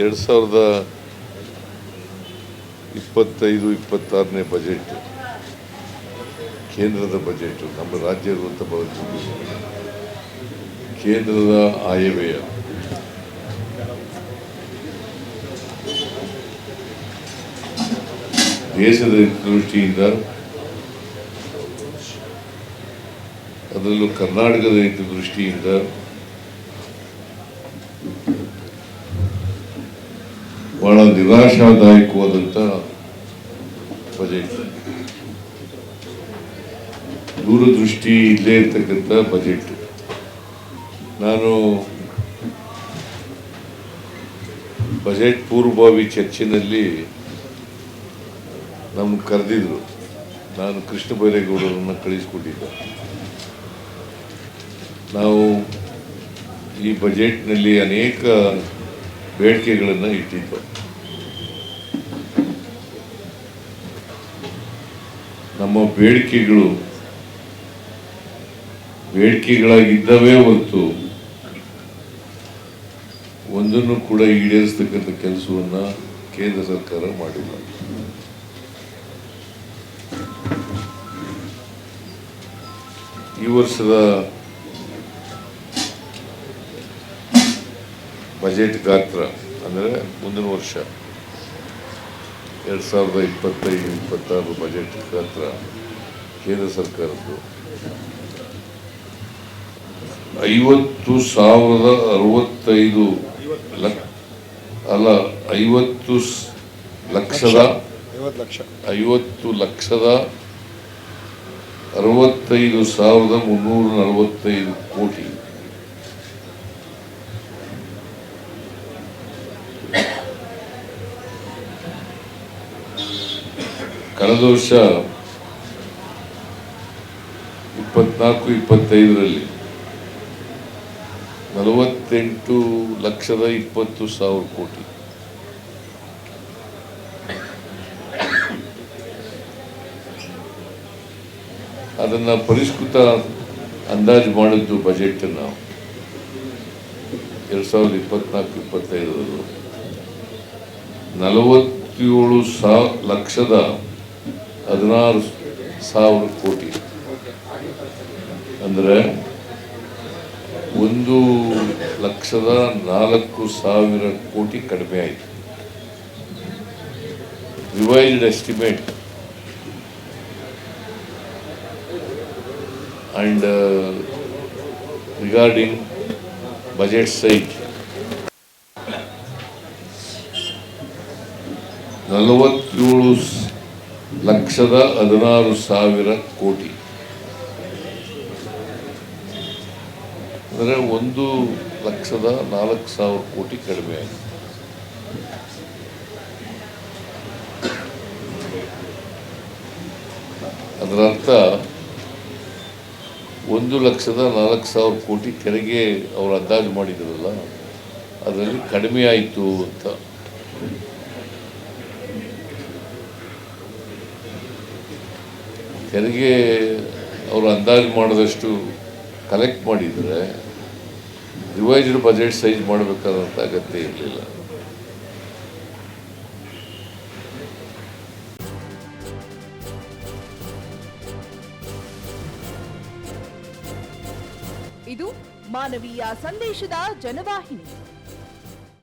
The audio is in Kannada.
ಎರಡು ಸಾವಿರದ ಇಪ್ಪತ್ತೈದು, ಇಪ್ಪತ್ತಾರನೇ ಬಜೆಟ್ ಕೇಂದ್ರದ ಬಜೆಟ್ ನಮ್ಮ ರಾಜ್ಯ ಇರುವಂಥ ಕೇಂದ್ರದ ಆಯವ್ಯಯ. ದೇಶದ ದೃಷ್ಟಿಯಿಂದ ಅದರಲ್ಲೂ ಕರ್ನಾಟಕದ ದೃಷ್ಟಿಯಿಂದ ಬಹಳ ನಿರಾಶಾದಾಯಕವಾದಂಥ ಬಜೆಟ್. ದೂರದೃಷ್ಟಿ ಇಲ್ಲೇ ಇರ್ತಕ್ಕಂಥ ಬಜೆಟ್. ನಾನು ಬಜೆಟ್ ಪೂರ್ವಭಾವಿ ಚರ್ಚೆನಲ್ಲಿ ನಮ್ಮ ಕರೆದಿದ್ರು. ನಾನು ಕೃಷ್ಣ ಬೈರೇಗೌಡರನ್ನು ಕಳಿಸ್ಕೊಟ್ಟಿದ್ದೆ. ನಾವು ಈ ಬಜೆಟ್ನಲ್ಲಿ ಅನೇಕ ಬೇಡಿಕೆಗಳನ್ನು ಇಟ್ಟಿದ್ದು ನಮ್ಮ ಬೇಡಿಕೆಗಳು ಬೇಡಿಕೆಗಳಾಗಿದ್ದವೇ ಹೊತ್ತು ಒಂದನ್ನು ಕೂಡ ಈಡೇರಿಸ್ತಕ್ಕಂಥ ಕೆಲಸವನ್ನ ಕೇಂದ್ರ ಸರ್ಕಾರ ಮಾಡಿಲ್ಲ. ಈ ವರ್ಷದ ಬಜೆಟ್ ಗಾತ್ರ ಅಂದರೆ ಮುಂದಿನ ವರ್ಷ. ಎರಡು ಸಾವಿರದ ಇಪ್ಪತ್ತೈದು ಇಪ್ಪತ್ತಾರು ಬಜೆಟ್ ಗಾತ್ರ ಕೇಂದ್ರ ಸರ್ಕಾರದ್ದು. ಐವತ್ತು ಸಾವಿರದ ಅರವತ್ತೈದು ಅಲ್ಲ ಐವತ್ತು ಲಕ್ಷದ ಐವತ್ತು ಲಕ್ಷ. ಐವತ್ತು ಲಕ್ಷದ ಅರವತ್ತೈದು ಸಾವಿರದ ಮುನ್ನೂರ ನಲವತ್ತೈದು ಕೋಟಿ. ಕಳೆದ ವರ್ಷ ಇಪ್ಪತ್ನಾಲ್ಕು, ಇಪ್ಪತ್ತೈದರಲ್ಲಿ ನಲವತ್ತೆಂಟು ಲಕ್ಷದ ಇಪ್ಪತ್ತು ಸಾವಿರ ಕೋಟಿ. ಅದನ್ನ ಪರಿಷ್ಕೃತ ಅಂದಾಜು ಮಾಡಿದ್ದು ಬಜೆಟ್ ನಾವು. ಎರಡ್ ಸಾವಿರದ ಇಪ್ಪತ್ನಾಲ್ಕು ಇಪ್ಪತ್ತೈದರದು ನಲವತ್ತೇಳು ಸಾ, ಲಕ್ಷದ ಹದಿನಾರು ಸಾವಿರ ಕೋಟಿ. ಅಂದರೆ ಒಂದು ಲಕ್ಷದ ನಾಲ್ಕು ಸಾವಿರ ಕೋಟಿ ಕಡಿಮೆ ಆಯಿತು. Revised estimate and regarding budget site. ನಲವತ್ತೇಳು ಲಕ್ಷದ ಹದಿನಾರು ಸಾವಿರ ಕೋಟಿ. ಅಂದರೆ ಒಂದು ಲಕ್ಷದ ನಾಲ್ಕು ಸಾವಿರ ಕೋಟಿ ಕಡಿಮೆ ಆಗಿದೆ ಅದರ ಅರ್ಥ ಒಂದು ಲಕ್ಷದ ನಾಲ್ಕು ಸಾವಿರ ಕೋಟಿ ತೆರಿಗೆ ಅವರು ಅಂದಾಜು ಮಾಡಿದ್ರಲ್ಲ, ಅದರಲ್ಲಿ ಕಡಿಮೆ ಆಯಿತು ಅಂತ. ತೆರಿಗೆ ಅವರು ಅಂದಾಜು ಮಾಡಿದಷ್ಟು ಕಲೆಕ್ಟ್ ಮಾಡಿದರೆ ರಿವೈಸ್ಡ್ ಬಜೆಟ್ ಸೈಜ್ ಮಾಡಬೇಕಾದಂಥ ಅಗತ್ಯ ಇರಲಿಲ್ಲ. ಇದು ಮಾನವೀಯ ಸಂದೇಶದ ಜನವಾಹಿನಿ.